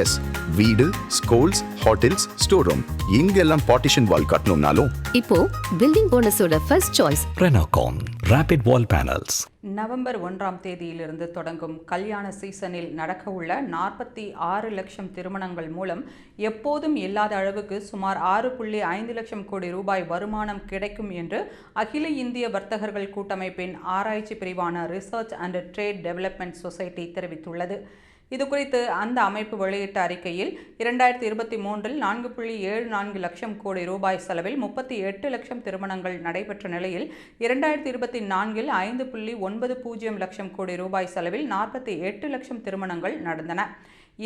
S வீடு schools hotels store room இங்கெல்லாம் partition wall கட்டணும்னாலும். இப்போ building போனஸோட first choice Renocon Rapid Wall Panels. November ஒன்றாம் தேதியிலிருந்து தொடங்கும் கல்யாண சீசனில் நடக்கவுள்ள நாற்பத்தி ஆறு லட்சம் திருமணங்கள் மூலம் எப்போதும் இல்லாத அளவுக்கு சுமார் ஆறு புள்ளி ஐந்து லட்சம் கோடி ரூபாய் வருமானம் கிடைக்கும் என்று அகில இந்திய வர்த்தகர்கள் கூட்டமைப்பின் ஆராய்ச்சி பிரிவான research and trade development society தெரிவித்துள்ளது. இது குறித்து அந்த அமைப்பு வெளியிட்ட அறிக்கையில் இரண்டாயிரத்தி இருபத்தி மூன்றில் நான்கு புள்ளி ஏழு நான்கு லட்சம் கோடி ரூபாய் செலவில் முப்பத்தி எட்டு லட்சம் திருமணங்கள் நடைபெற்ற நிலையில் இரண்டாயிரத்தி இருபத்தி நான்கில் ஐந்து புள்ளி ஒன்பது பூஜ்ஜியம் லட்சம் கோடி ரூபாய் செலவில் நாற்பத்தி எட்டு லட்சம் திருமணங்கள் நடந்தன.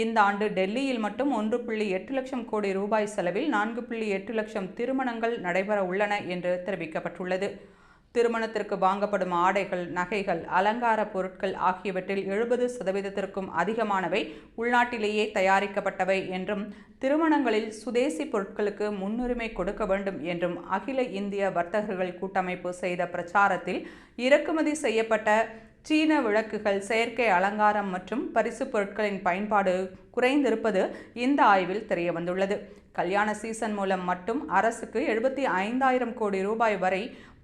இந்த ஆண்டு டெல்லியில் மட்டும் ஒன்று புள்ளி எட்டு லட்சம் கோடி ரூபாய் செலவில் நான்கு புள்ளி எட்டு லட்சம் திருமணங்கள் நடைபெற உள்ளன என்று தெரிவிக்கப்பட்டுள்ளது. திருமணத்திற்கு வாங்கப்படும் ஆடைகள் நகைகள் அலங்கார பொருட்கள் ஆகியவற்றில் எழுபது சதவீதத்திற்கும் அதிகமானவை உள்நாட்டிலேயே தயாரிக்கப்பட்டவை என்றும் திருமணங்களில் சுதேசி பொருட்களுக்கு முன்னுரிமை கொடுக்க வேண்டும் என்றும் அகில இந்திய வர்த்தகர்கள் கூட்டமைப்பு செய்த பிரச்சாரத்தில் இறக்குமதி செய்யப்பட்ட சீன விளக்குகள் செயற்கை அலங்காரம் மற்றும் பரிசு பொருட்களின் பயன்பாடு குறைந்திருப்பது இந்த ஆய்வில் தெரியவந்துள்ளது. கல்யாண சீசன் மூலம் மட்டும் அரசுக்கு எழுபத்தி ஐந்தாயிரம் கோடி ரூபாய் வரை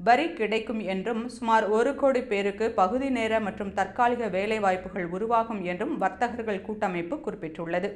வரி கிடைக்கும் என்றும் சுமார் ஒரு கோடி பேருக்கு பகுதி நேர மற்றும் தற்காலிக வேலைவாய்ப்புகள் உருவாகும் என்றும் வர்த்தகர்கள் கூட்டமைப்பு குறிப்பிட்டுள்ளது.